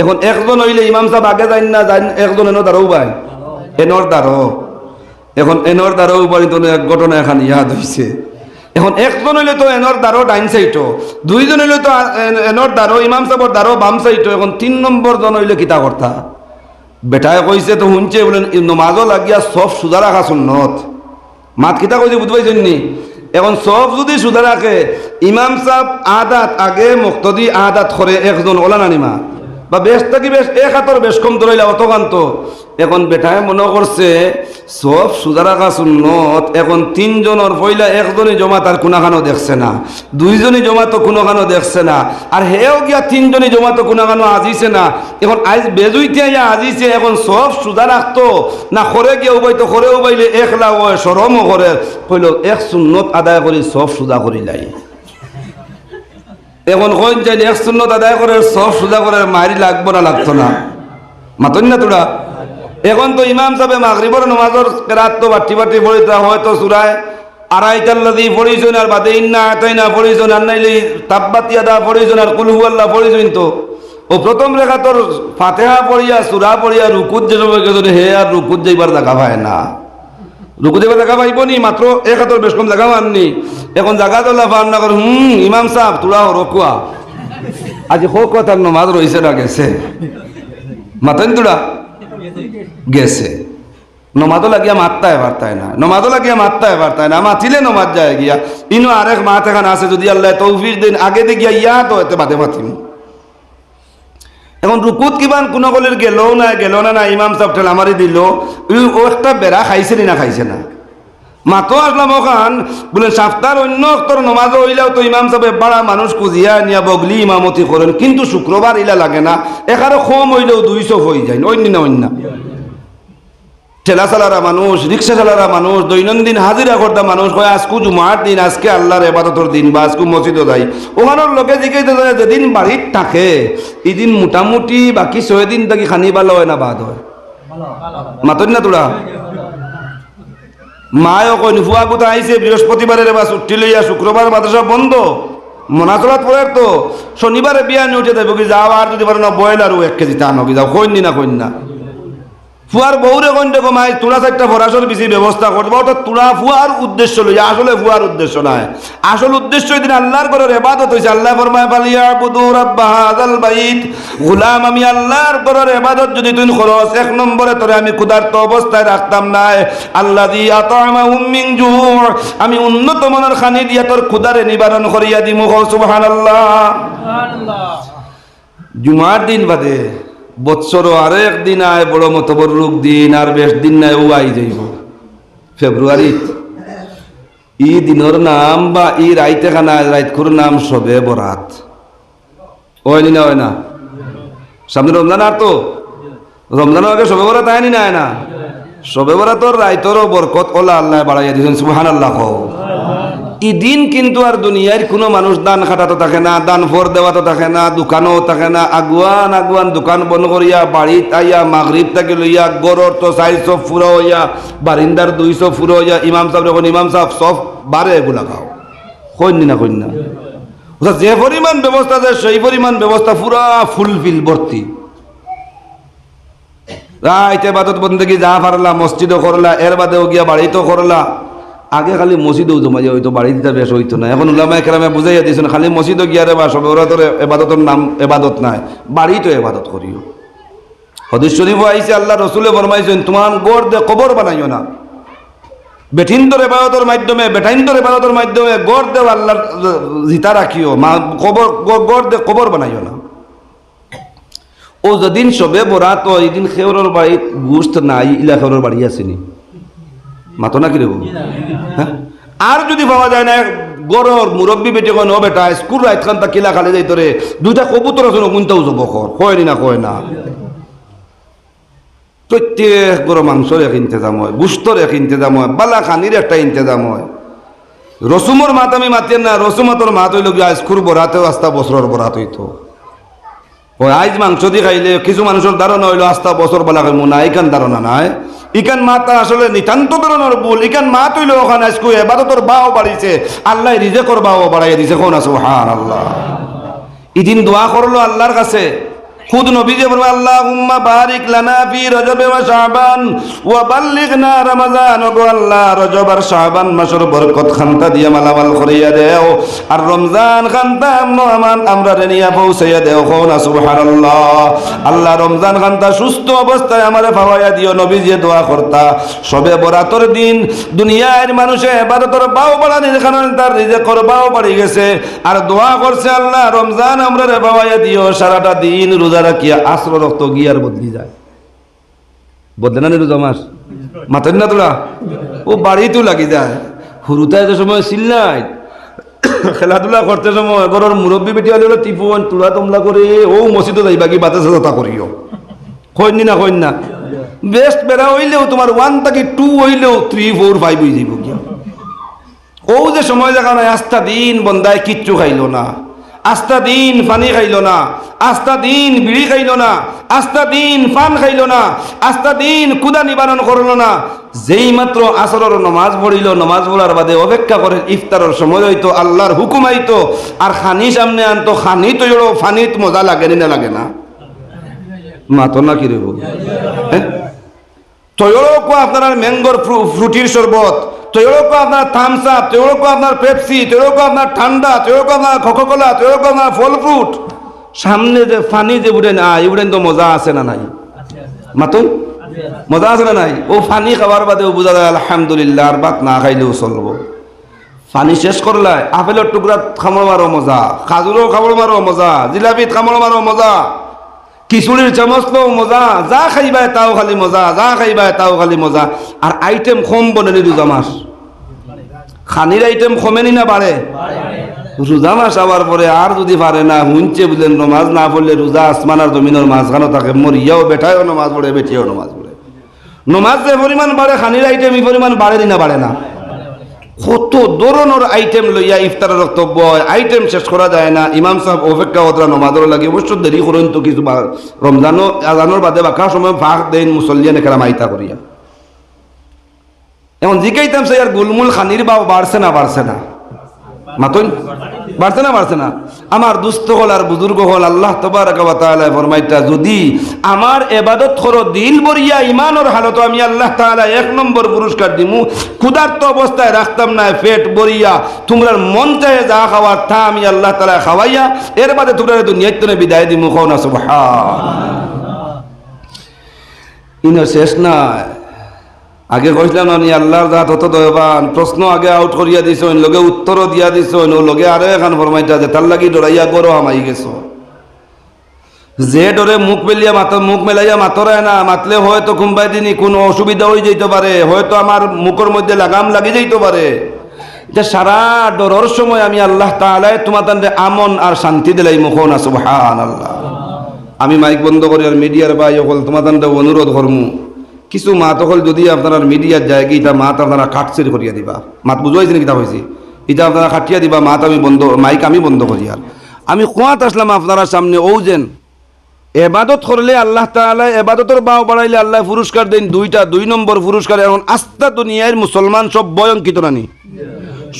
এখন একজন হইলে ইমাম সাহেব আগে যাই না যাই একজন এনো দাঁড়াও ভাই এনর দাঁড়ো এখন এনর দাঁড়ো উপরিত এক ঘটনা এখন ইয়াদ হইছে। এখন একজন হইলে তো এনর দাঁড়ো ডাইন সাইটো দুইজন হইলে তো এনর দাঁড়ো ইমাম সাহেবর দাঁড়ো বাম সাইটো এখন তিন নম্বর জন হইলে কিতা কর্তা? বেটায় কইছে তো শুনছে বলেন নমাজও লাগিয়া সব সুদা রাখা সুন্নত। মাত কিতা কইছে বুঝতে পাইছেন নি এখন সব যদি সুদা রাখে, ইমাম সাহেব আদাত আগে, মুক্তদি আদাত করে একজন ওলা নানিমা। বা বেশ থাকি বেশ এক হাতর বেশ কম ধরাইলা অতকান্ত এখন বেটায় মনে করছে, সব সুদা রাখা সুন্নত, এখন তিনজনের পয়লা একজনই জমা তার কোনাখানো দেখছে না। দুইজনই জমা তো কোনোখানো দেখছে না। আর হেও গিয়া তিনজনই জমা তো কোনাখানো আজিছে না। এখন আজ বেজুইতে ইয়া আজিছে, এখন সব সুদা রাখতো না খরে গিয়ে উবাইতো খরে উবাইলে, একলা হয় সরমও করে, কইল এক সুন্নত আদায় করি, সব সুদা করি লাই। এখন কইন যাই এক সুন্নত আদায় করে, সব সুদা করে মারি লাগবো না, লাগতো না। মাতন না তোরা? এখন তো ইমাম সাহেব মাগরিবর নমাজর রাত তো বাটি বাটি পড়িতে হয়তো সুরায় আড়াইটার লাদি পড়িছুন আর বাদে ইন্না আতাই না পড়িছুন আর নাইলে তাব্বাতি আদা পড়িছুন আর কুলহু আল্লাহ পড়িছুন তো। ও প্রথম রেখা তোর ফাতেহা পড়িয়া, সুরা পড়িয়া, রুকুত যে সময় গেছে হে, আর রুকুত যাইবার দেখা পায় না। রুকু দেবার জায়গা পাইব নি, মাত্র এক হাতর বেশ কম জায়গা মাননি এখন জায়গা তোলা পান না করে, হুম, ইমাম সাহেব তোরা রকুয়া আজ হোক কথার নমাজ রয়েছে না গেছে? মাতেন তোরা? গেছে। নমাদও লাগিয়া মারতা এবার তাই না। নমাদও লাগিয়া মারতা এবার তাই না মাতিলে নমাজ যায় গিয়া। ইনো আরেক মাত এখান আছে, যদি আল্লাহ তৌফির দিন, আগে দিয়ে গিয়া ইয়া তো এতে বাদে মাতিম। এখন রুকুত কিমান কোন গলির গেলও না গেল না না ইমাম সাহেব ঠেল আমারই দিল। ও একটা বেড়া খাইছে নি খাইছে না? মাতো আসলাম ওখান বলে সাপ্তার অন্য অক্তর নমাজ হইলেও তো ইমাম সাহেব বাড়া মানুষ কুজিয়া নিয়া বগলি ইমামতি করেন কিন্তু শুক্রবার ইলা লাগে না। এখানে কম হইলেও দুইশো হয়ে যায়, অন্য না অন্য। ঠেলা চালারা মানুষ, রিক্সা চালারা মানুষ, দৈনন্দিন হাজিরা করতা মানুষ, কয়, আজকু জুমার দিন, আজকে আল্লাহর এবাদতর দিন বা আজকু মসজিদও যাই। ওখানোর লোকে জিজ্ঞাসা যায় যেদিন বাড়ির থাকে, এদিন মোটামুটি বাকি ছয় দিন থাকি খানি ভালো হয় না বাদ হয়? মাতন না তোরা? মায়ও কই ফুয়া কোথা আইছে, বৃহস্পতিবারের বা ছুটি লইয়া শুক্রবার মাদ্রাসা বন্ধ। মনাচলাত পরে তো। শনিবারে বিয়া নিয়ে উঠে দেবো কি, যাও আর যদি পারো না বয়েল আর এক কেজি তা নকি যাও কইন না কইন না ফুয়ার বউরে কোন মাই তুলা চারটা ফরাসর বেশি ব্যবস্থা করতে ওটা তুলা ফুয়ার উদ্দেশ্য লইয়া আসলে ফুয়ার উদ্দেশ্য নাই। আসল উদ্দেশ্য এদিন আল্লাহর ঘরের এবাদত হয়েছে আল্লাহ ফরমায় পালিয়া বুদু রাব্বা হাযাল বাইত। গোলাম আমি আল্লাহর ঘরের এবাদত যদি তুই খরচ এক নম্বরে তোরে আমি ক্ষুধার্ত অবস্থায় রাখতাম নাই। আল্লাহ দি আতামাহুম মিন জু আমি উন্নত মানের খানি দিয়া তোর ক্ষুধারে নিবারণ করিয়া দিমু সুবহানাল্লাহ। জুমার দিন বাদে বৎসর আর একদিন আয়, বড় মতবর রোগ দিন, আর বেশ দিন নাই ও আই যাইব। ফেব্রুয়ারি। ই দিনের নাম বা ই রাইতে খানা, রাইত খুর নাম সবে বরাত। ওই না হয় না? সামনে রমজান আর তো? রমজানের আগে সবে বরাত আয়নি না না সবে বরাতর রাইতরও বরকত, ওলা আল্লাহ বাড়াইয়া দিয়েছেন সুবহান আল্লাহ ইদিন কিন্তু আর দুনিয়ার কোনো মানুষ দান খাটাতো থাকে না, দান ফর দেওয়াতো থাকে না, দোকানও থাকে না। আগুয়ান আগুয়ান দোকান বন্ধ করিয়া, বাড়িত আইয়া, মাগরিব থেকে লইয়া, গরর তো চারিশো ফুরো হইয়া, বারিন্দার দুইশো ফুরো হইয়া, ইমাম সাহেব যখন ইমাম সাহেব সব বারে এগুলা খাও। কইনি না কইন না? যে পরিমাণ ব্যবস্থা আছে, সেই পরিমাণ ব্যবস্থা পুরা ফুলফিল ভর্তি। রাইতে বাদত বন্দী যা পারলা, মসজিদও করলা, এর বাদেও গিয়া বাড়িতেও করলা। আগে খালি মসজিদও জমা যায় হইতো, বাড়িতে তার বেশ হইতো না। এখন উলামায় কেরামে বুঝাইয়া দিয়েছেন খালি মসজিদও গিয়া রে বা সবে ওরা তোর এবাদতের নাম, এবাদত নাই। বাড়িতেও এবাদত করিও। হদিস শরীফ আইসে আল্লাহ রসুলে ফরমাইছেন, তোমার গড় দে কবর বানাইও না। বেঠিন্দর এবাদতের মাধ্যমে, বেঠাইন্দর এবাদতের মাধ্যমে গড় দেও আল্লাহর জিতা রাখিও, মা, কবর গড় দে কবর বানাইও না। ও যেদিন সবে বরাত এদিন খেওরের বাড়িত গুস্ত নাই, ইলা খেওরের বাড়ি আসেনি। মাতো না কি রে বাবু? হ্যাঁ? আর যদি পাওয়া যায় না, গরর মুরব্বী বেটে কয়, ন বেটা, স্কুল রাইত খান তা কিলা খালে যাই তোরে দুইটা কবুতর আছে কোনটাও যাব কর? কয়নি না কয় না। প্রত্যেক গরো মাংসর এক ইন্তজাম হয় গুস্তর এক ইন্তজাম হয় বালা খানির একটা ইন্তজাম হয়। রসুমর মাত আমি মাতিয়ে না, রসুমাতর মাত হইল গিয়া স্কুল বরাতেও আস্তা বছরের বরাত হইতো। আইজ মাংস দি খাইলে কিছু মানুষের ধারণা হইল আস্তা বছর বেলা খাইব না, ইকান ধারণা নাই। ইকান মাতা আসলে নিতান্ত ধরনের ভুল। ইকান মা তুইলে ওখানে আজকে তোর বাও বাড়িছে। আল্লাহ রিজেকর বাও বাড়াইয়া দিছে কোন আছে হার আল্লাহ ইদিন দোয়া করল আল্লাহর কাছে। খুদ নবী যে বলবে, আল্লাহুম্মা বারিক লানা ফি রজব ওয়া শাবান ওয়া বাল্লিগনা রমাজান। ওগো আল্লাহ, রজব আর শাবান মাসের বরকত খান্তা দিয়ে মালামাল করিয়া দেও। আর রমজান খান্তা আমান, আমরা রে নিয়া পৌঁছাইয়া দেও, কও না, সুবহানাল্লাহ। আল্লাহ, রমজান খান্তা সুস্থ অবস্থায় আমারে পাওয়াইয়া দিও নবী যে দোয়া করতা। সবে বরাতর দিন, দুনিয়ার মানুষে এবাদতর বাও বাড়ানির কারণে তার রিজে করবাও বাড়ি গেছে। আর দোয়া করছে আল্লাহ, রমজান আমরা রে পাওয়াইয়া দিও, সারাটা দিন রোজা রাখিয়া আশ্র রক্ত গিয়ার বদলি যায়। বদলে না রোজা মাস? না তোরা? ও বাড়িতেও লাগি যায়। হুরুতায় যে সময় চিল্লাই খেলাধুলা করতে সময়, ঘরের মুরব্বী বেটি হলে টিপুন তুলা তোমলা করে, ও মসজিদে যাইবা কি বাতে সাজা করিও? কইনি না কইন না। বেস্ট বেড়া হইলেও তোমার ওয়ান থাকি টু হইলেও থ্রি ফোর ফাইভ হয়ে যাইব কি ও যে সময় দেখা নাই, আস্থা দিন বন্দায় কিচ্ছু খাইলো না। আস্থা দিন পানি খাইল না। আস্থা দিন বিড়ি খাইল না। আস্থা দিন পান খাইল না। আস্থা দিন কুদা নিবারণ করল না। যেই মাত্র আসরের নমাজ পড়িল, নমাজ পড়ার বাদে অপেক্ষা করে ইফতারের সময় হইতো, আল্লাহর হুকুম আইতো, আর খানি সামনে আনতো, খানি তো এড়ো, ফানিত মজা লাগে না লাগে না? মাতো না কি রে তৈরকও আপনার ম্যাঙ্গোর ফ্রুটির শরবত। তৈরকও আপনার থামস আপ তৈরকও আপনার পেপসি তৈরকও আপনার ঠান্ডা তৈরকও আপনার কোকোকোলা তৈরকও আপনার ফল ফ্রুট সামনে যে ফানি যে উঠে না এই উঠেন তো মজা আছে না নাই? মাতুন মজা আছে না নাই? ও ফানি খাবার বাদেও বোঝা যায়, আলহামদুলিল্লাহ, আর ভাত না খাইলেও চলবো। পানি শেষ করলাই আপেলের টুকরা খামড় মারো মজা খাজুরও খামড় মারো মজা জিলাপিত খামড় মারো মজা। খিচুড়ির চামচলো মজা, যা খাইবা তাও খালি মজা, যা খাইবা তাও খালি মজা। আর আইটেম কম বনেনি রোজা মাস খানির আইটেম কমেনি না বাড়ে রোজা মাস আবার পরে আর যদি পারে না হুঁচে বুঝলেন নমাজ না পড়লে রোজা আসমান আর জমিনের মাঝখানে থাকে মরিয়াও বেঠায়ও নমাজ পড়ে বেঠিয়াও নমাজ পড়ে নমাজ যে পরিমাণ বাড়ে খানির আইটেম এই পরিমাণ বাড়েনি না বাড়ে না? কত ধরনের আইটেম লইয়া ইফতারের বক্তব্য হয় আইটেম শেষ করা যায় না। ইমাম সাহেব অপেক্ষা অতরা নমাদর লাগে, অবশ্য দেরি করেন তো কিছু রমজানও, আজানোর বাদে বাকার সময় ভাগ দেন মুসল্লিয়ান এখানে মাইতা করিয়া। এখন জিকাইতাম সে আর গুলমুল খানির বা বাড়ছে না বাড়ছে না। মাতুন? বাড়ছে না বাড়ছে না? আমার দুস্থ হল আর বুজুর্গ হল আল্লাহ তবারকালা ফরমাইটা যদি আমার এবাদত করো দিল বরিয়া ইমানোর হালত, আমি আল্লাহ তাআলা এক নম্বর পুরস্কার দিমু। ক্ষুধার্ত অবস্থায় রাখতাম না, পেট বরিয়া তোমরা মন চাহে যা খাওয়ার তা আমি আল্লাহ তালা খাওয়াইয়া, এর বাদে তোমরা দুনিয়াতে বিদায় দিমু খাও না ইনো শেষ নাই। আগে কইছিলাম না, নি আল্লাহর জাত হতো দয়বান। প্রশ্ন আগে আউট করিয়া দিছ লগে উত্তরও দিয়া দিছ ও লগে আরও এখন ফরমাইটা যে, তার লাগি ডরাইয়া গরো হামাই গেছ। যে ডরে মুখ মেলিয়া মাত, মুখ মেলাইয়া মাতরায় না, মাতলে হয়তো কোনবাই দিনই কোনো অসুবিধা হয়ে যেতে পারে, হয়তো আমার মুখের মধ্যে লাগাম লাগি যাইতে পারে। যে সারা ডরর সময় আমি আল্লাহ তাআলা তোমার তান্ডে আমন আর শান্তি দিলাই মুখ না সুবহান আল্লাহ আমি মাইক বন্ধ করি আর মিডিয়ার ভাই অকল তোমার অনুরোধ করমু। কিছু মাত হল যদি আপনার মিডিয়ার যায় এটা মাত আপনারা কাটছের করিয়া দিবা। মাত বুঝাইছে নাকি তা হয়েছে এটা আপনারা কাটিয়া দিবা, মাত আমি বন্ধ, মাইক আমি বন্ধ করি আর। আমি কোয়াত আসলাম আপনারা সামনে ও যেন। এবাদত করলে আল্লাহ তাআলা, এবাদতের বাও বাড়াইলে আল্লাহ পুরস্কার দেন দুইটা, দুই নম্বর পুরস্কার, এখন আস্থা দুনিয়ার মুসলমান সব বয়ঙ্কিত নানি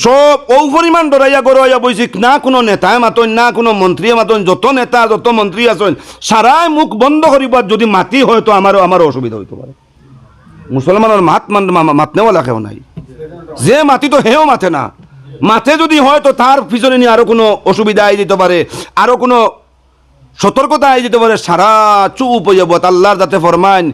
সব ও পরিমাণ ডরাইয়া গড়াইয়া বইছি, না কোনো নেতায় মাতন, না কোনো মন্ত্রীয়ে মাতন, যত নেতা, যত মন্ত্রী আছেন, সারাই মুখ বন্ধ করিব আর যদি মাতি হয়তো আমারও আমারও অসুবিধা হইতে পারে। মুসলমানের মাত মাত কেউ নাই। যে মাতি তো হেও মাথে না। মাথে যদি হয় তো তার পিছনে নিয়ে আরও কোনো অসুবিধা আই দিতে পারে, আরও কোনো সতর্কতা আই দিতে পারে। সারা চুপ হয়ে যাব। আল্লাহর যাতে ফরমান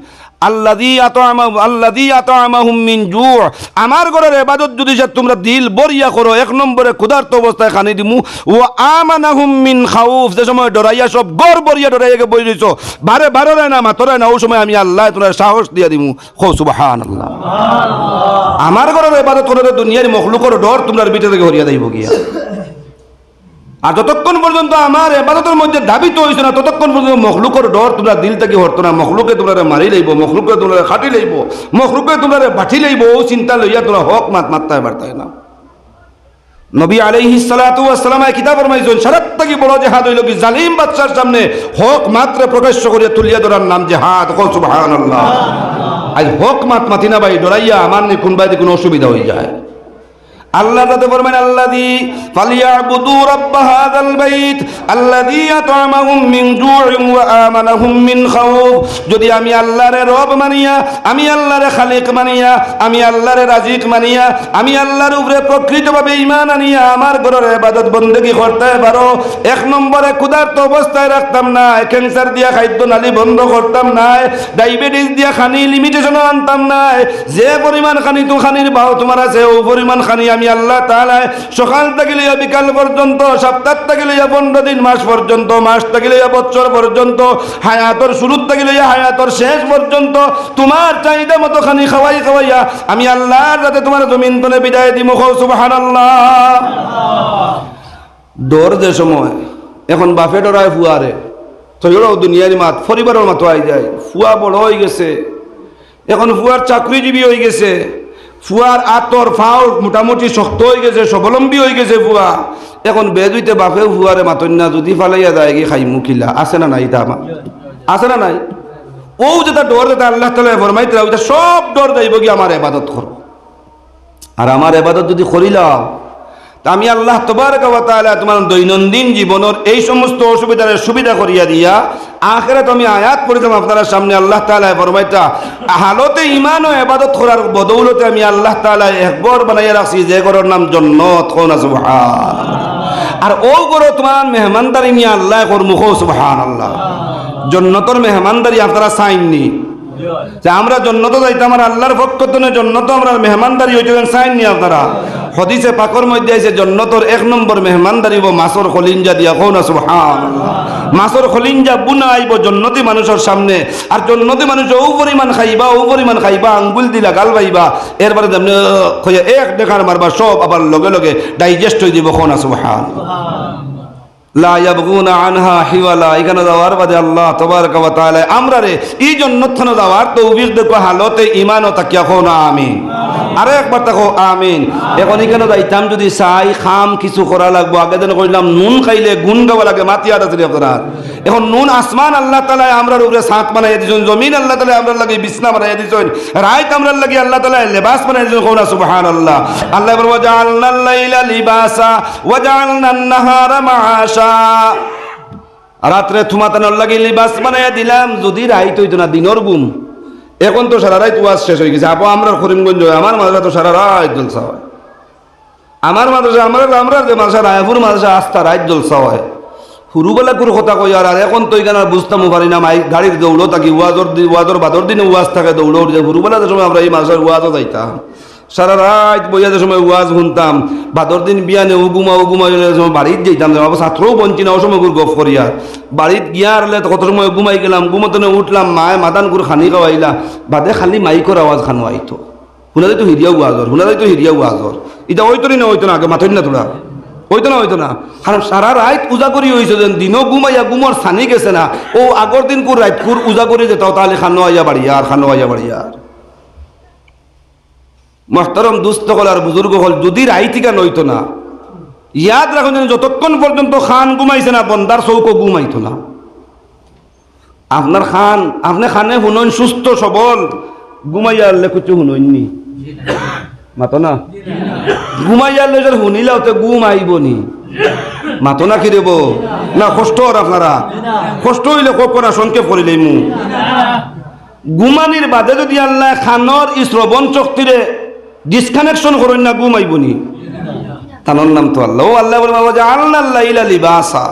আমার ঘরের এবাদত যদি তোমরা দিল বরিয়া করো, এক নম্বরে ক্ষুধার্ত অবস্থায় খানি দিমু। ও আমানাহুম মিন খাউফ। যে সময় ডরাইয়া সব গড় বরিয়া ডরাইয়াকে বই রইছ। বারে বারে না, মাতরে না, ও সময় আমি আল্লাহ তোমার সাহস দিয়া দিমু। খো সুবাহান আল্লাহ আমার ঘরের এবাদত করে দুনিয়ার মখলুকর ডর তোমরা ভিতরে থেকে হরিয়া দেব গিয়া। আর যতক্ষণ পর্যন্ত আমার এবাদতের মধ্যে দাবিত হয়েছে না, ততক্ষণ পর্যন্ত মখলুকের ডর তোমরা দিল থেকে হরতো না। মখলুকে তোমরা মারি লইব, মখলুকে তোমরা খাটি লইব, মখলুকে তোমরা বাঠি লইব, ও চিন্তা লইয়া তোমরা হক, মাত মাত্তায় বার্তায় না। নবী আলাইহি সালাতু ওয়াসসালামায় কিতাব ফরমাইছেন সারাত থেকে বড় জিহাদ হইল কি জালিম বাদশার সামনে হক মাত্র প্রকাশ্য করিয়া তুলিয়া ধরার নাম জিহাদ। সুবহানাল্লাহ। আজ হক, মাত, মাতি না ভাই, ডরাইয়া আমার নি কোন বাইতে কোনো অসুবিধা হয়ে যায়। আল্লাহ তাতে ফরমান আল্লাযী ফালিয়াবুদু রাব্ব হাযাল বাইত আল্লাযী আত'আমাহুম মিন জু'ইন ওয়া আমানাহুম মিন খাউফ। যদি আমি আল্লাহরে রব মানিয়া, আমি আল্লাহরে খালিক মানিয়া, আমি আল্লাহরে রাজিক মানিয়া, আমি আল্লাহর উপরে প্রকৃতভাবে ঈমান আনিয়া আমার ঘরের ইবাদত বন্দেগী করতে পারো, এক নম্বরে ক্ষুধার্ত অবস্থায় রাখতাম না, ক্যান্সার দিয়া খাদ্য নালী বন্ধ করতাম না, ডায়াবেটিস দিয়া খানি লিমিটেশন আনতাম না, যে পরিমাণ খানি তো খানির বাও তোমার আছে, ও পরিমাণ খানি আমি আল্লাহ তাআলা সকাল থেকে লইয়া বিকাল পর্যন্ত, সপ্তাহ থেকে লইয়া পনেরো দিন, মাস পর্যন্ত, মাস থেকে লইয়া বছর পর্যন্ত, হায়াতর শুরুর থেকে লইয়া হায়াতর শেষ পর্যন্ত তোমার চাহিদা মতো খানি খাওয়াই খাওয়াইয়া আমি আল্লাহর যাতে তোমার জমিন তলে বিদায় দিমু। সুবহানাল্লাহ। দৌড় যে সময়, এখন বাফে ডরায় ফুয়ারে তৈরাও দুনিয়ার মাত, পরিবারের মাতো আই যায়। ফুয়া বড় হয়ে গেছে, এখন ফুয়ার চাকরিজীবী হয়ে গেছে। ফুয়ার আতর ফাও মোটামুটি শক্ত হয়ে গেছে স্বাবলম্বী হয়ে গেছে ফুয়া। এখন বেদুইতে বাপেও ফুয়ারে মাতন্যা যদি ফালাইয়া যায় গিয়ে খাই মুখিলা। আছে না নাই তা আছে না নাই? ও যেটা ডর যেটা আল্লাহ তালা ফরমাইতে ওইটা সব ডর যাইব কি আমার এবাদত করো। আর আমার এবাদত যদি করিলাম তা আমি আল্লাহ তবারকালা তোমার দৈনন্দিন জীবনের এই সমস্ত অসুবিধার সুবিধা করিয়া দিয়া আখেরে আমি আয়াত করিতাম আপনারা সামনে আল্লাহ তালা ফরমাইতা হালতে ইমান ও এবাদত করার বদৌলতে আমি আল্লাহ তালা একবার বানাইয়া রাখছি, যে গরর নাম জন্নত, কোন আর ও গরো তোমার মেহমানদারি নিয়ে আল্লাহ কর মুখ সুবহান আল্লাহ জন্নতর মেহমানদারি আপনারা চাইননি। যে আমরা জন্নত যাইতাম আর আল্লাহর থেকে জন্নত আমরা মেহমানদারি হইতে চাইন নি আপনারা। হদিসে পাকর মধ্যে আছে জন্নতর এক নম্বর মেহমানদারি হব মাছর খলিঞ্জা দিয়া, কোন সুবহান মাছর খলিঞ্জা বুনা আইব জন্নতি মানুষের সামনে। আর জন্নতি মানুষ ও পরিমাণ খাইবা ও পরিমাণ খাইবা আঙ্গুল দিলা গাল বাইবা এরপরে তেমনি এক দেখার মারবা সব আবার লগে লগে ডাইজেস্ট হয়ে দিব কোন সুবহান। লা ইয়াবগুনা আনহা হিওয়ালা এখানে যাওয়ার বাদে আল্লাহ তবারক ওয়া তাআলা আমরা রে এই জন্য তৌফিক দেখো হালতে ঈমান ও তাকিয়া না আমিন। আরে একবার তাকো আমিন। এখন এখানে যাইতাম, যদি চাই, খাম কিছু করা লাগবো। আগে দিন কইলাম, নুন খাইলে গুণ গাওয়া লাগে মাতি আটা ছিল আপনার। এখন নুন, আসমান, আল্লাহ তাআলা আমরার উপরে সাত বানাই দিছেন, জমিন আল্লাহ তাআলা আমরার লাগে বিছনা বানাই দিছেন রাত আমরার লাগে আল্লাহ তাআলা লেবাস বানাই দিছেন কোনা সুবহানাল্লাহ। আল্লাহ বলব জাআলনাল লাইলা লিবাসা ওয়া জাআলনান নাহারা মাআশা। রাত্রে থুমাতানোর লাগে লিবাস বানাইয়া দিলাম, যদি রাইত হইতো না, দিনর গুম এখন তো সারা রাত ওয়াজ শেষ হয়ে গেছে। আপ আমরা করিমগঞ্জ আমার মাদ্রাসা তো সারা রাত জলসা হয়। আমার মাদ্রাসা, আমরা আমরা যে মাদ্রাসা, রায়পুর মাদ্রাসা, আস্থা রাত জলসা হয়। হুরুবেলা করে কথা কই আর এখন তো এখানে আর বুঝতাম পারি না মাই গাড়ির দৌড়ো থাকি ওয়াজর ওয়াজর বাদর দিনে ওয়াজ থাকে দৌড়ো হুরুবেলা সময় আমরা এই মাদ্রাসার ওয়াজও যাইতাম। সারা রাত বইয়াদের সময় ওয়াজ শুনতাম, বাদর দিন বিয়ানে উগুমা উগুমা সময় বাড়িত যেতাম বাবা ছাত্রও বঞ্চি না, ও সময় গুর গফ করিয়া। বাড়িত গিয়া আরলে কত সময় ঘুমাই গেলাম ঘুমতনে উঠলাম, মায় মাদান গুর খানি খাওয়াইলা, বাদে খালি মাইকর আওয়াজ খানো আইতো। শুনা যাইতো হিরিয়া ওয়াজর শুনা যাইতো হিরিয়া ওয়াজর এটা হইতো না হইতো না, আগে মাথই না তোরা হইতো না হইতো না। কারণ সারা রাত পূজা করি হয়েছে যেন দিনও ঘুমাইয়া ঘুমর সানি গেছে না। ও আগর দিন কুর রাত কুর পূজা করে যেত তাহলে খানো আইয়া বাড়িয়া আর খানো আইয়া বাড়িয়া মহতরম দুস্থ হল আর বুজুর্গ হল, যদি রাইতিকা নইতো না, ইয়াদ রাখুন যেন যতক্ষণ পর্যন্ত খান ঘুমাইছে না, বন্দার চৌকো ঘুমাইতো না। আপনার খান, আপনি খানে শুনন, সুস্থ, সবল, ঘুমাইয়া আনলে কিছু শুনইনি মাতো না? ঘুমাইয়া আনলে যদি শুনিলাও তো ঘুম আইব নি মাতো না কি দেব? না, কষ্ট আর আপনারা। কষ্ট হইলে না সংক্ষেপ করিলেই মু। ঘুমানির বাদে যদি আল্লাহ খানর ই শ্রবণ শক্তিরে ডিসকানেকশন করেন না ঘুমাইব নি। তানোর নাম তো আল্লাহ। ও আল্লাহ বলে, বাবা, যে আল্লাহ আল্লাহ লিবাসা।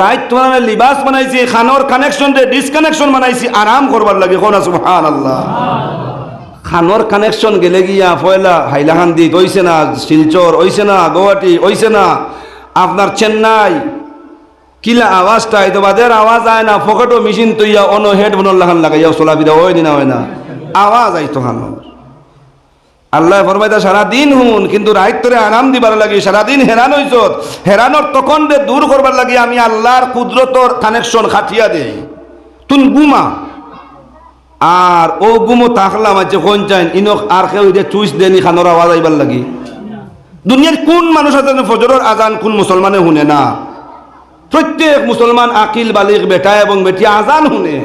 রাইত তোমার লিবাস বানাইছি, খানোর কানেকশন রে ডিসকানেকশন বানাইছি, আরাম করবার লাগে। কোন সুবহান আল্লাহ খানোর কানেকশন গেলে গিয়া পয়লা হাইলাহান্দি ওইছে না, শিলচর ওইছে না, গুয়াহাটি ওইছে না, আপনার চেন্নাই। কিলা আওয়াজটা এই তো বাদের আওয়াজ আয় না ফকটও মেশিন তৈয়া অন হেডফোনের লাগান লাগাইয়া চলা বিদা ওই দিনা হয় না। আওয়াজ আইতো খানোর। আল্লাহ ফরমাইতা সারাদিন হুন, কিন্তু রাইত আরাম দিবার লাগি, সারাদিন হেরান হইছ হেরানোর তখন রে দূর করবার লাগি, আমি আল্লাহর কুদরতর কানেকশন খাটিয়া দেই। তুন গুমা। আর ও গুমো তাকলাম আছে কোন চাইন? ইনক আর কেউ যে চুইস দেনি খানোর আওয়াজ আইবার লাগি। দুনিয়ার কোন মানুষ আছে ফজরের আজান কোন মুসলমানে শুনে না? প্রত্যেক মুসলমান আকিল, বালিক বেটা এবং বেটি আজান শুনে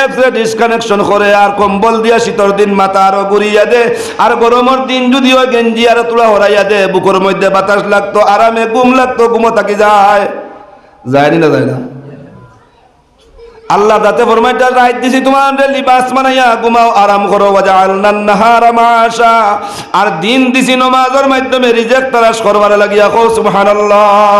অ্যাপসে ডিসকানেকশন করে, আর কম্বল দিয়া শীতর দিন মাথা আরও ঘুরিয়া দে, আর গরমের দিন যদি ওই গেঞ্জি আরও তুলা হরাইয়া দে, বুকের মধ্যে বাতাস লাগতো, আরামে ঘুম লাগতো ঘুমো থাকি যায়। যায়নি না যায় না আল্লাহ তাতে ফরমাইটা রাইত দিছি তোমার লিবাস বানাইয়া ঘুমাও, আরাম করো ওয়াজআলনান নাহারা মাশা আর দিন দিছি নমাজের মাধ্যমে রিজেক্ট তারাশ করবার লাগিয়া কো সুবহানাল্লাহ।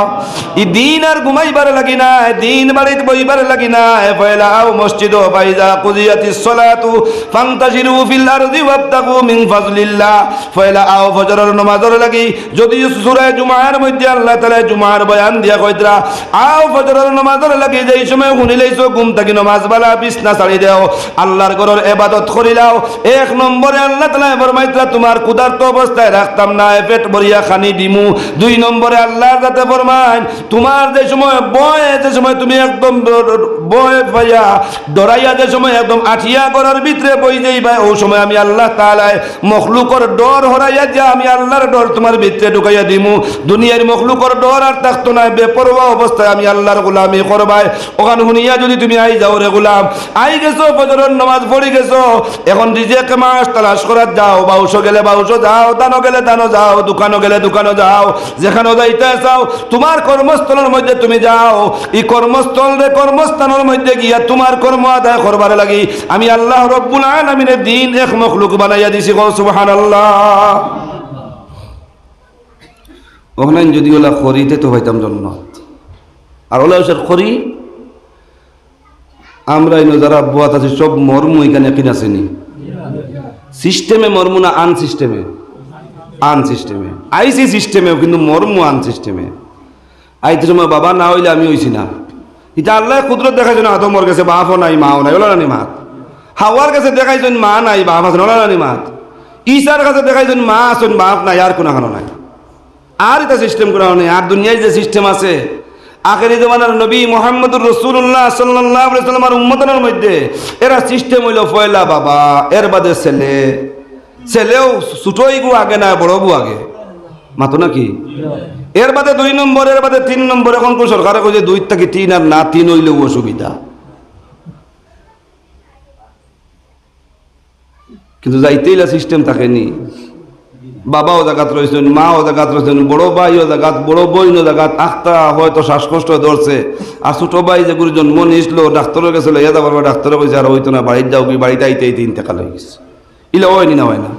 ই দিন আর ঘুমাইবার লাগি না দিন বাড়িতে বইবার লাগি না ফয়লাও মসজিদ ফাইজা কুজিয়াতিস সালাতু ফান্তাশিরু ফিল আরদি ওয়াবতাগু মিন ফাজলিল্লাহ। ফয়লাও ফজরের নমাজের লাগি, যদি সূরা জুমার মধ্যে আল্লাহ তাআলা জুমার বয়ান দিয়া কইতরা, আও ফজরের নমাজের লাগি যেই সময় শুনিলেইছো, ঘুম থাকি নমাজ বালা বিছনা ছাড়ি দেও। আল্লাহর ঘরের এবাদত করিলাও এক নম্বরে আল্লাহ তালা ফরমাইতরা তোমার ক্ষুধার্ত অবস্থায় রাখতাম না পেট ভরিয়া খানি দিমু। দুই নম্বরে আল্লাহর যাতে ফরমাইন, তোমার যে সময় বয়ে, যে সময় তুমি একদম বয়ে পাইয়া ডরাইয়া, যে সময় একদম আঠিয়া করার ভিতরে বই যাইবা, ও সময় আমি আল্লাহ তালায় মখলুকর ডর হরাইয়া যে, আমি আল্লাহর ডর তোমার ভিতরে ঢুকাইয়া দিমু। দুনিয়ার মখলুকর ডর আর থাকতো না, বেপরোয়া অবস্থায় আমি আল্লাহর গোলামি করবাই। ওখানে শুনিয়া যদি তুমি আই যাও রে গোলাম। আই গেছো, ফজরের নামাজ পড়ি গেছো। এখন রিজেক মাস, তালাশ করার যাও। বাউশ গেলে বাউশ যাও দানো গেলে দানো যাও দোকানো গেলে দোকানো যাও। যেখানে যাইতে চাও, তোমার কর্মস্থলের মধ্যে তুমি যাও। এই কর্মস্থল রে কর্মস্থানের মধ্যে গিয়া তোমার কর্ম আদায় করবার লাগি। আমি আল্লাহ রব্বুল আলামিনের দিন এক মখলুক বানাইয়া দিছি গো, সুবহানাল্লাহ। ওখানে যদি ওলা খরিতে তো হইতাম জন্নত। আর ওলা খরি আমরা এনে যারা বুয়াত আছি, সব মর্ম এখানে কিনা চিনি? সিস্টেমে মর্ম না আন সিস্টেমে? আন সিস্টেমে। আইসি সিস্টেমেও, কিন্তু মর্ম আন সিস্টেমে। আইতে সময় বাবা না হইলে আমি হইছি না। এটা আল্লাহ কুদরত দেখাইছে না আদমর গেছে বাপও নাই, মাও নাই ওলা নানি মাত। হাওয়ার কাছে দেখাইছেন মা নাই, বাপ আছে ওলা নানি মাত। ঈশার কাছে দেখাইছেন মা আছেন, বাপ নাই, আর কোনো নাই। আর এটা সিস্টেম করা নেই আর দুনিয়ায় যে সিস্টেম আছে আখেরি জমানার নবী মোহাম্মদুর রসুল্লাহ সাল্লাহ সাল্লামার উম্মতনের মধ্যে এরা সিস্টেম হইল ফয়লা বাবা, এর বাদে ছেলে। ছেলেও ছোটই গু আগে না, বড় বউ আগে। মাতো নাকি? এর বাদে দুই নম্বর, এর বাদে তিন নম্বর। এখন কোন সরকারে কইছে দুই থেকে তিন আর না তিন হইলেও অসুবিধা। কিন্তু যাইতেই সিস্টেম থাকেনি। বাবাও জাগাত রয়েছেন, মাও জাগাত রয়েছেন, বড় ভাইও জাগাত বড় বইনও জাগাত আখতা হয়তো শ্বাসকষ্ট ধরছে। আর ছোট ভাই যে গুরু জন্ম নিয়েছিল ডাক্তারের কাছে লইয়া যাবার পর ডাক্তারে কইছে আর হইতো না বাড়িতে যাও কি, বাড়িতে আইতে আইতে ইন্তেকাল হয়ে গেছে। ইলে হয়নি না হয় না?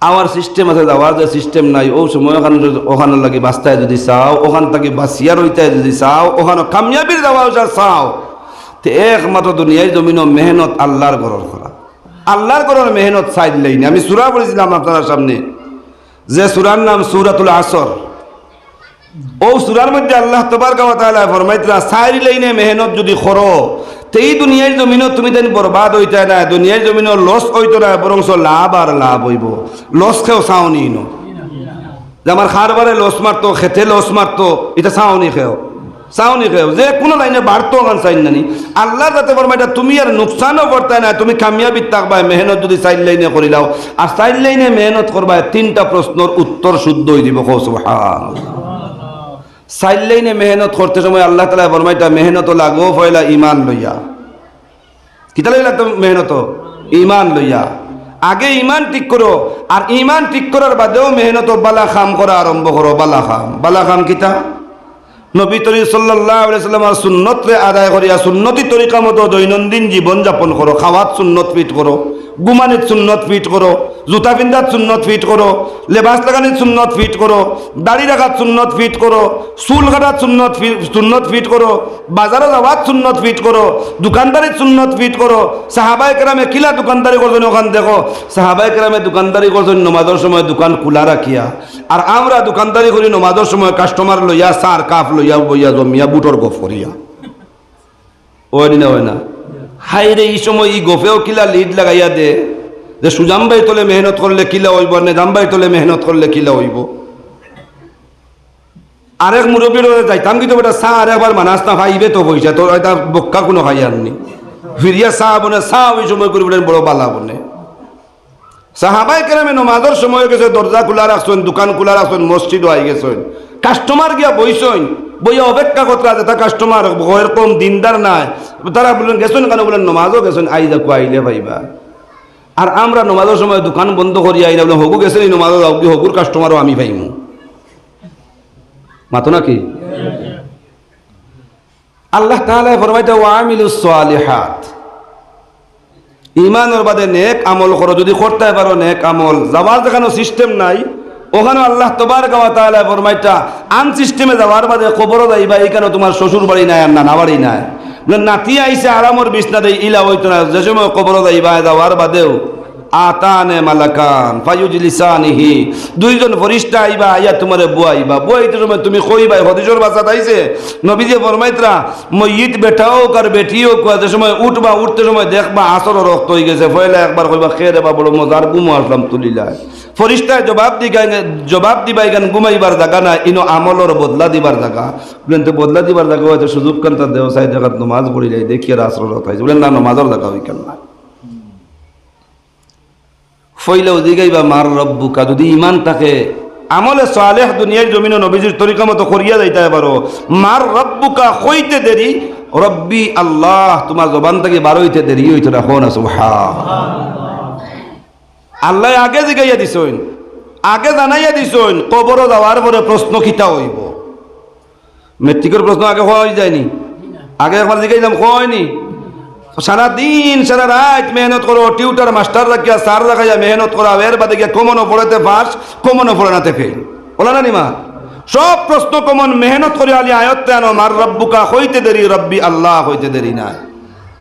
আমার সিস্টেম আছে যাওয়ার যে সিস্টেম নাই, ও সময় ওখানে ওখানে লাগে বাস্তায় যদি চাও, ওখান থেকে বাসিয়ার হইতে যদি চাও, ওখানে কামিয়াবির যাওয়া চাও। তে একমাত্র দুনিয়ায় জমিন মেহনত আল্লাহর গরর করা আল্লাহর করার মেহনত সাইড লাইনে আমি সুরা পড়েছিলাম আপনার সামনে। যে সুরার নাম সুরাতুল আসর। ও সুরার মধ্যে আল্লাহ তোমার গাওয়া ফরমাইতরা সাইড লাইনে মেহনত যদি করো, তো এই দুনিয়ার জমিনও তুমি তেন বরবাদ হইতে না, দুনিয়ার জমিনও লস হইতো না বরং লাভ আর লাভ হইব। লস খেও চাওনি ন যে আমার খারবারে লস মারতো, খেতে লস মারতো, এটা চাওনি খেও চাওনি খেও যে কোনো লাইনে বাড়তো গান চাইন নানি। আল্লাহ যাতে বর্মা এটা তুমি আর নুকসানও করতে না তুমি কামিয়াবি থাকবা মেহনত যদি চাইল লাইনে করিলাও আর চাইল লাইনে মেহনত করবা তিনটা প্রশ্নের উত্তর শুদ্ধ হয়ে দিব কৌসুবহান চাইল লাইনে মেহনত করতে সময় আল্লাহ তালা বর্মাইটা মেহনত লাগো ফয়লা ইমান লইয়া। কিতা লইলা তো মেহনত? ইমান লইয়া। আগে ইমান ঠিক করো আর ইমান ঠিক করার বাদেও মেহনত বালা খাম করা আরম্ভ করো বালা খাম বালা খাম কিতা নবী তরি সাল্লাহ সাল্লামার সুন্নতরে আদায় করিয়া সুন্নতি তরিকা মতো দৈনন্দিন জীবন যাপন করো, খাওয়াত সুন্নত ফিট করো। গুমানিত সুন্নত ফিট করো, জুতা পিন্ধাত সুন্নত ফিট করো, লেবাস লাগানিত সুন্নত ফিট করো, দাড়ি রাখাত সুন্নত ফিট করো, চুল কাটাত সুন্নত সুন্নত ফিট করো, বাজারে যাওয়াত সুন্নত ফিট করো দোকানদারিত সুন্নত ফিট করো সাহাবাই কেরামে কিলা দোকানদারি করছেন ওখান দেখো সাহাবাই কেরামে দোকানদারি করছেন নমাজের সময় দোকান খোলা রাখিয়া, আর আমরা দোকানদারি করি নমাজের সময় কাস্টমার লইয়া সার কাপ লইয়া বইয়া জমিয়া বুটর গফ করিয়া ওই না ওই না? হাই রে এই সময় ই গোফেও কিলা লিড লাগাইয়া দে। যে সুজামবাই তোলে মেহনত করলে কিলা হইব নেজামবাই তোলে মেহনত করলে কিলা হইব। আরেক মুরব্বীর যাইতাম কিন্তু বেটা চা আর একবার মানাস না, ভাইবে তো পয়সা তোর এটা বক্কা কোনো খাই আননি ফিরিয়া চা বনে, চা ওই সময় করিবেন বড় বালা বনে। সাহাবাই কেরামে নমাজের সময় গেছে, দরজা খোলা রাখছেন, দোকান খোলা রাখছেন মসজিদ আই গেছেন। কাস্টমার গিয়া বইছেন বইয়া অপেক্ষা করতে আছে, তা কাস্টমার ঘরের কম দিনদার নাই। তারা বললেন, গেছেন কেন? বলেন নমাজও গেছেন আই দেখো আইলে ভাইবা আর আমরা নমাজের সময় দোকান বন্ধ করি আইলে বলে হগু গেছেন, এই নমাজও যাও কাস্টমারও আমি পাইমু। মাতো নাকি? আল্লাহ তাআলা ফরমাইতে ওয়ামিলুস সালিহাত। ইমানের বাদে নেক আমল করো, যদি করতে পারো নেক আমল। যাওয়ার যেখানে সিস্টেম নাই ওখানে আল্লাহ তোবার গাওয়া তাহলে ফরমাইটা আন সিস্টেমে যাওয়ার বাদে খবরও যাইবা এখানে তোমার শ্বশুর বাড়ি নাই, আর নানা বাড়ি নাই। নাতি আইসে আরামর বিছনা দেই ইলা হইতো না। যে সময় খবরও যাইবা যাওয়ার বাদেও আতানে মালাকান, ফায়ুজলিসানিহি। দুইজন ফরিস্তা আইবা, আইয়া তোমারে বুয়াইবা। বুয়াইতে সময় তুমি কইবা হদিজর বাসাত আইছে। নবীজি ফরমাইতরা, মইয়িত বেটাও কার বেটিও কোয়া যে সময় উঠবা, উঠতে সময় দেখবা আসর রক্ত হয়ে গেছে। ফয়লা একবার কইবা, খেয়ে দেবা বড় মজার গুমো আসলাম তুলিলা ফরিস্তায় জবাব দি জবাব দিবা এখান ঘুমাইবার জায়গা না ইনো আমলর বদলা দিবার জায়গা বলেন, তো বদলা দিবার জায়গা হয়তো সুযোগ কান তার দেহ সাই জায়গাত নমাজ পড়ি যায় দেখি আর আসর রক্ত হয়েছে বলেন, না, নমাজর জায়গা ওইখান না ফইলেও দিগাইবা মার রব্বুকা, যদি ইমান থাকে। আমলে সালেহ দুনিয়ার জমিন নবীজির তরিকা মতো করিয়া যাইতে পারো মার রব্বুকা হইতে দেরি, রব্বি আল্লাহ, তোমার জবান থেকে বার হইতে দেরি হইতে রাখো না আল্লাহ আগে জিগাইয়া দিছইন আগে জানাইয়া দিছইন কবর যাওয়ার পরে প্রশ্ন খিতা হইব? মেট্রিকের প্রশ্ন আগে হওয়া যায়নি? আগে একবার জিগাইলাম হয়নি? সারা দিন সারা রাত মেহনত করো, টিউটার মাস্টার রাখিয়া সার রাখাইয়া মেহনত করা এর বাদে গিয়া কমনও পড়াতে পাস কমনও পড়ানাতে ফেল বলা না নিমা? সব প্রশ্ন কমন মেহনত করে আলি আয়ত্তে আনো, মার রব্বুকা হইতে দেরি, রব্বি আল্লাহ হইতে দেরি না